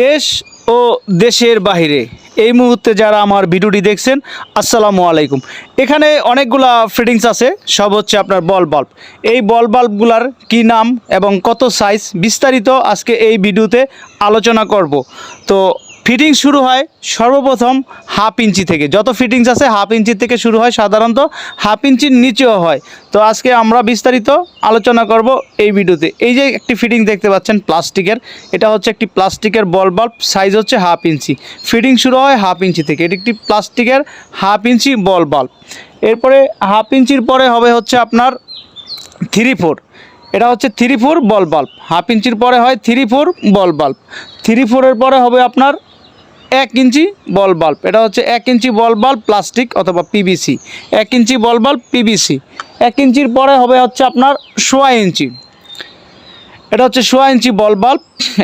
দেশ ও দেশের বাহিরে। এই মুহূর্তে যারা আমার ভিডিওটি দেখছেন, আসসালামু আলাইকুম। এখানে অনেকগুলা ফিটিংস আছে, সব হচ্ছে আপনার বল বাল্ব। এই বল বাল্বগুলার কি নাম এবং কত সাইজ বিস্তারিত আজকে এই ভিডিওতে আলোচনা করব। তো ফিটিংস শুরু হয় সর্বপ্রথম হাফ ইঞ্চি থেকে। যত ফিটিংস আছে হাফ ইঞ্চি থেকে শুরু হয়, সাধারণত হাফ ইঞ্চির নিচেও হয়। তো আজকে আমরা বিস্তারিত আলোচনা করব এই ভিডিওতে। এই যে একটি ফিটিং দেখতে পাচ্ছেন প্লাস্টিকের, এটা হচ্ছে একটি প্লাস্টিকের বল বাল্ব, সাইজ হচ্ছে হাফ ইঞ্চি। ফিটিং শুরু হয় হাফ ইঞ্চি থেকে। এটি একটি প্লাস্টিকের হাফ ইঞ্চি বল বাল্ব। এরপরে হাফ ইঞ্চির পরে হবে হচ্ছে আপনার থ্রি ফোর। এটা হচ্ছে থ্রি ফোর বল বাল্ব। হাফ ইঞ্চির পরে হয় থ্রি ফোর বল বাল্ব। থ্রি ফোরের পরে হবে আপনার এক ইঞ্চি বল বাল্ব। এটা হচ্ছে এক ইঞ্চি বল বাল্ব প্লাস্টিক অথবা পিবিসি এক ইঞ্চি বল বাল্ব পিবিসি এক ইঞ্চির পরে হবে হচ্ছে আপনার সোয়া ইঞ্চি। এটা হচ্ছে সোয়া ইঞ্চি বল বাল্ব।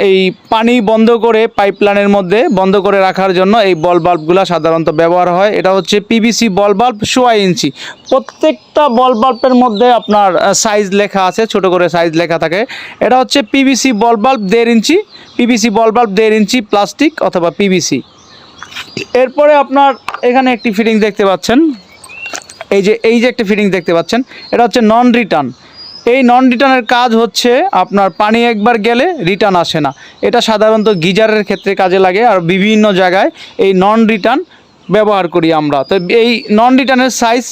এই পানি বন্ধ করে পাইপলাইনের মধ্যে বন্ধ করে রাখার জন্য এই বল বাল্বগুলো সাধারণত ব্যবহার হয়। এটা হচ্ছে পিভিসি বল বাল্ব সোয়া ইঞ্চি। প্রত্যেকটা বল বাল্বের মধ্যে আপনার সাইজ লেখা আছে, ছোট করে সাইজ লেখা থাকে। এটা হচ্ছে পিভিসি বল বাল্ব দেড় ইঞ্চি। পিভিসি বল বাল্ব দেড় ইঞ্চি প্লাস্টিক অথবা পিভিসি। এরপরে আপনার এখানে একটি ফিটিং দেখতে পাচ্ছেন। এই যে এই যে একটা ফিটিং দেখতে পাচ্ছেন। এটা হচ্ছে নন রিটার্ন এই নন রিটার্নের কাজ হচ্ছে আপনার পানি একবার গেলে রিটার্ন আসে না। এটা সাধারণত গিজারের ক্ষেত্রে কাজে লাগে আর বিভিন্ন জায়গায় এই নন রিটার্ন ব্যবহার করি আমরা। তো এই নন রিটার্নের সাইজ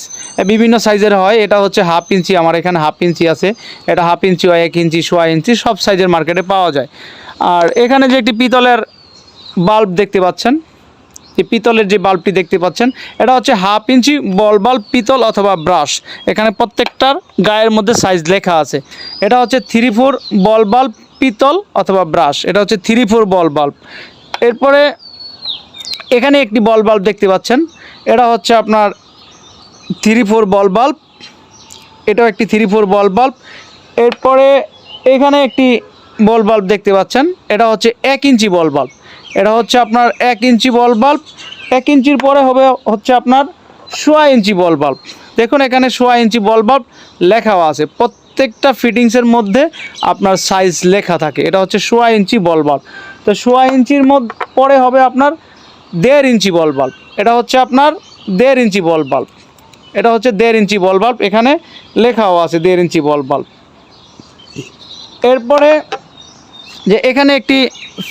বিভিন্ন সাইজের হয়। এটা হচ্ছে হাফ ইঞ্চি, আমার এখানে হাফ ইঞ্চি আছে। এটা হাফ ইঞ্চি হয় এক ইঞ্চি, সোয়া ইঞ্চি, সব সাইজের মার্কেটে পাওয়া যায়। আর এখানে যে একটি পিতলের বাল্ব দেখতে পাচ্ছেন এই পিতলের যে বাল্বটি দেখতে পাচ্ছেন, এটা হচ্ছে হাফ ইঞ্চি বল বাল্ব, পিতল অথবা ব্রাশ। এখানে প্রত্যেকটার গায়ের মধ্যে সাইজ লেখা আছে। এটা হচ্ছে থ্রি ফোর বল বাল্ব, পিতল অথবা ব্রাশ। এটা হচ্ছে থ্রি ফোর বল বাল্ব। এরপরে এখানে একটি বল বাল্ব দেখতে পাচ্ছেন। এটা হচ্ছে আপনার থ্রি ফোর বল বাল্ব। এটাও একটি থ্রি ফোর বল বাল্ব। এরপরে এখানে একটি বল বাল্ব দেখতে পাচ্ছেন। এটা হচ্ছে এক ইঞ্চি বল বাল্ব। এটা হচ্ছে আপনার এক ইঞ্চি বল বাল্ব। এক ইঞ্চির পরে হবে হচ্ছে আপনার সোয়া ইঞ্চি বল বাল্ব। দেখুন, এখানে সোয়া ইঞ্চি বল বাল্ব লেখাও আছে। প্রত্যেকটা ফিটিংসের মধ্যে আপনার সাইজ লেখা থাকে। এটা হচ্ছে সোয়া ইঞ্চি বল বাল্ব। তো সোয়া ইঞ্চির মধ্যে, পরে হবে আপনার দেড় ইঞ্চি বল বাল্ব। এটা হচ্ছে আপনার দেড় ইঞ্চি বল বাল্ব। এটা হচ্ছে দেড় ইঞ্চি বল বাল্ব। এখানে লেখাও আছে দেড় ইঞ্চি বল বাল্ব। এরপরে যে এখানে একটি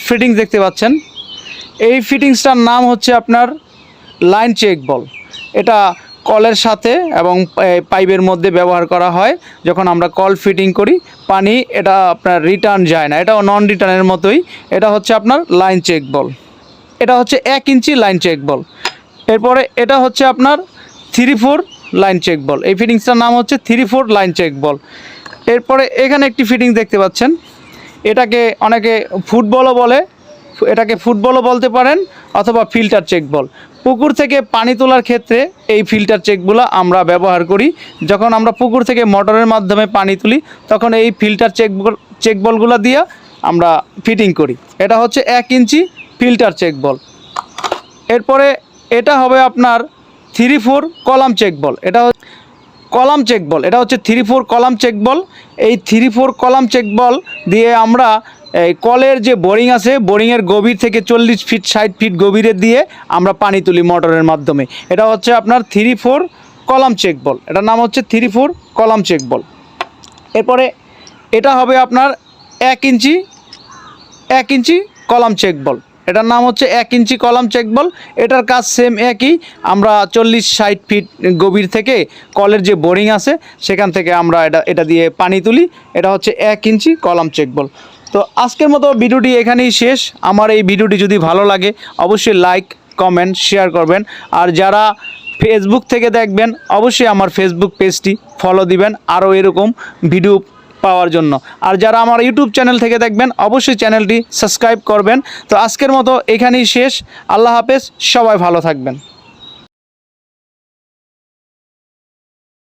ফিটিংস দেখতে পাচ্ছেন। এই ফিটিংসটার নাম হচ্ছে আপনার লাইন চেক বল। এটা কলের সাথে এবং পাইপের মধ্যে ব্যবহার করা হয়। যখন আমরা কল ফিটিং করি, পানি এটা আপনার রিটার্ন যায় না। এটাও নন রিটার্নের মতোই। এটা হচ্ছে আপনার লাইন চেক বল। এটা হচ্ছে এক ইঞ্চি লাইন চেক বল। এরপরে এটা হচ্ছে আপনার three four line check ball. এই ফিটিংসটার নাম হচ্ছে three four line check ball. এরপরে এখানে একটি ফিটিং দেখতে পাচ্ছেন। এটাকে অনেকে ফুটবলও বলে এটাকে ফুটবলও বলতে পারেন অথবা ফিল্টার চেক বল। পুকুর থেকে পানি তোলার ক্ষেত্রে এই ফিল্টার চেকগুলো আমরা ব্যবহার করি। যখন আমরা পুকুর থেকে মোটরের মাধ্যমে পানি তুলি, তখন এই ফিল্টার চেক চেক বলগুলো দিয়ে আমরা ফিটিং করি। এটা হচ্ছে এক ইঞ্চি ফিল্টার চেক বল। এরপরে এটা হবে আপনার three four column check ball. এটা কলাম চেক বল। এটা হচ্ছে three four column check ball. এই three four column check ball দিয়ে আমরা এই কলের যে বোরিং আছে, বোরিংয়ের গভীর থেকে চল্লিশ ফিট, ষাট ফিট গভীরে দিয়ে আমরা পানি তুলি মোটরের মাধ্যমে। এটা হচ্ছে আপনার three four column check ball. এটার নাম হচ্ছে three four column check ball. এরপরে এটা হবে আপনার এক ইঞ্চি এক ইঞ্চি কলাম চেক বল। এটার নাম হচ্ছে এক ইঞ্চি কলাম চেক বল। এটার কাজ সেম একই। আমরা চল্লিশ, ষাট ফিট গভীর থেকে কলের যে বোরিং আছে, সেখান থেকে আমরা এটা এটা দিয়ে পানি তুলি। এটা হচ্ছে এক ইঞ্চি কলাম চেক বল। তো আজকের মতো ভিডিওটি এখানেই শেষ। আমার এই ভিডিওটি যদি ভালো লাগে, অবশ্যই লাইক কমেন্ট শেয়ার করবেন। আর যারা ফেসবুক থেকে দেখবেন, অবশ্যই আমার ফেসবুক পেজটি ফলো দিবেন আরও এরকম ভিডিও পাওয়ার জন্য। আর যারা আমার ইউটিউব চ্যানেল থেকে দেখবেন, অবশ্যই চ্যানেলটি সাবস্ক্রাইব করবেন। তো আজকের মতো এখানেই শেষ। আল্লাহ হাফেজ, সবাই ভালো থাকবেন।